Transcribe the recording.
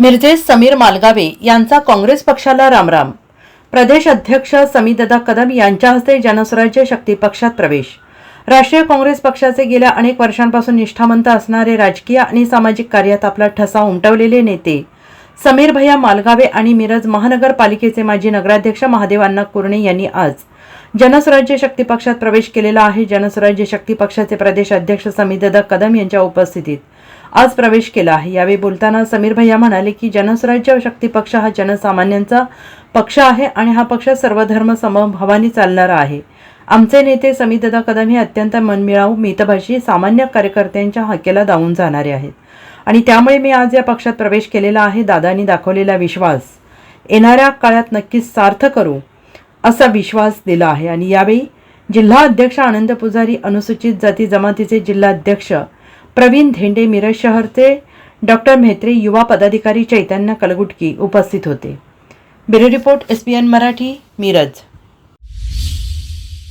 मिरजेस समीर मालगावे यांचा काँग्रेस पक्षाला रामराम. प्रदेश अध्यक्ष समीददा कदम यांच्या हस्ते जनस्वराज्य शक्ती पक्षात प्रवेश. राष्ट्रीय काँग्रेस पक्षाचे गेल्या अनेक वर्षांपासून निष्ठावंत असणारे राजकीय आणि सामाजिक कार्यात आपला ठसा उमटवलेले नेते. समीर भैया मालगावे आणि मिरज महानगरपालिकेचे माजी नगराध्यक्ष महादेव अण्णा कुर्णे यांनी आज जनस्वराज्य शक्ती पक्षात प्रवेश केलेला आहे. जनस्वराज्य शक्ती पक्षाचे प्रदेश अध्यक्ष समीददा कदम यांच्या उपस्थितीत आज प्रवेश केला आहे. यावेळी बोलताना समीर भैया म्हणाले की जनस्वराज्य शक्ती पक्ष हा जनसामान्यांचा पक्ष आहे आणि हा पक्ष सर्वधर्म समभावाने समभावानी चालणारा आहे. आमचे नेते समीददा कदम हे अत्यंत मनमिळाऊ मितभाषी सामान्य कार्यकर्त्यांच्या हकेला दावून जाणारे आहेत. आणि त्यामुळे मी आज या पक्षात प्रवेश केलेला आहे. दादांनी दाखवलेला विश्वास येणाऱ्या काळात नक्कीच सार्थ करू. असा विश्वास दिला आहे. आणि यावेळी जिल्हा अध्यक्ष आनंद पुजारी अनुसूचित जाती जमातीचे जिल्हाध्यक्ष प्रवीण धेंडे मिरज शहरचे डॉक्टर म्हेत्रे युवा पदाधिकारी चैतन्य कलगुटकी उपस्थित होते. Bureau report S P N Marathi Miraj.